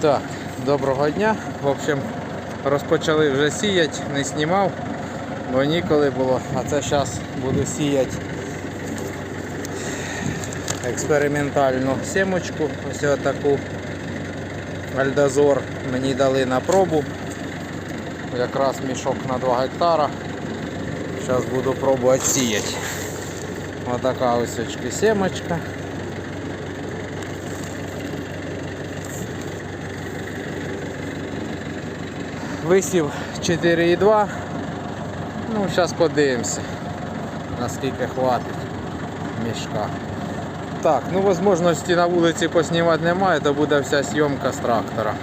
Так, доброго дня. В общем, розпочали вже сіяти, не знімав, бо ніколи було. А це зараз буду сіяти експериментальну семочку. Ось таку Альдозор мені дали на пробу. Якраз мішок на 2 гектара. Зараз буду пробувати сіяти. Ось така ось очки Висів 4,2. Ну, зараз подивимося, наскільки хватить мішка. Так, ну можливості на вулиці поснімати немає, то буде вся зйомка з трактора.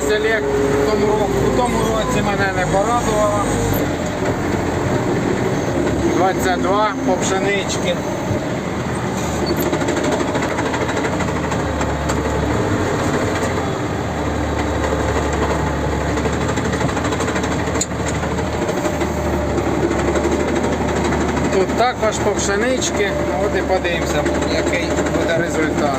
Еліта Селект в тому, ро- у тому році мене не порадувала. 22 по пшенички. Тут також по пшенички. От і подивимося, який буде результат.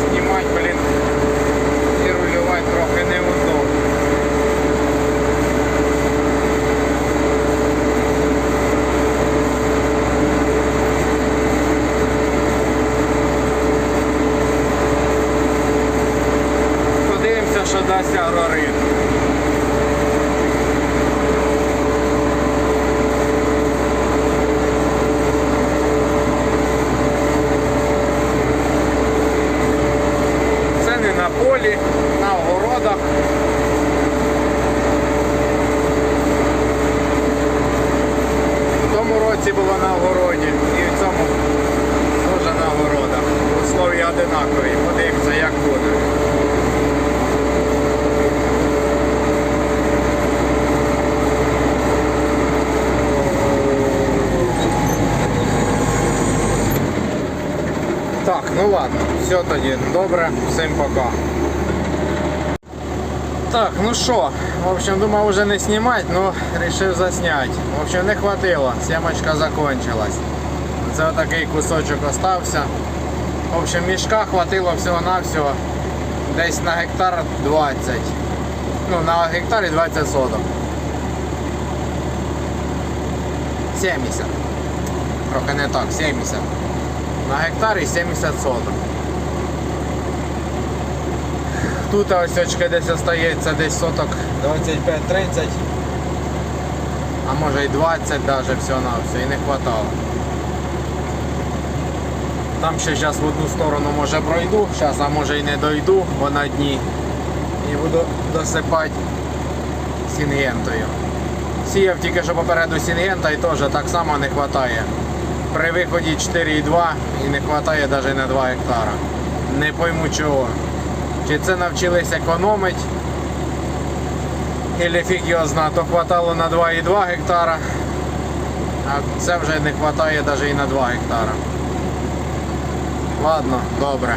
Знімати, блін, і рулювати трохи неудобно. Подивимося, що дасть агрорин. Це не на полі, на огородах. В тому році було на огороді і в цьому теж на огородах. Условия одинакові. Подивимося, як буде. Так, ну ладно, все тоді добре, всім пока. Так, ну що, в общем, думав уже не знімати, но решив заснять. В общем, не хватило, сімочка закончилась. Це такий кусочок остався. В общем, мішка хватило всього-навсього десь на гектар 20. Ну, на гектарі 20 соток. 70. Трохи не так, 70. На гектарі 70 соток. Тут ось очки десь остається десь соток 25-30. А може і 20 даже всього на все, і не хватало. Там ще зараз в одну сторону може пройду, зараз а може і не дойду, бо на дні. І буду досипати сінгентою. Сіяв тільки що попереду сінгента і теж так само не вистачає. При виході 4,2 і не вистачає навіть на 2 гектара. Не пойму чого. Чи це навчились економити, Ілі фіг його зна, то хватало на 2,2 гектара, а це вже не вистачає навіть і на 2 гектара. Ладно, добре.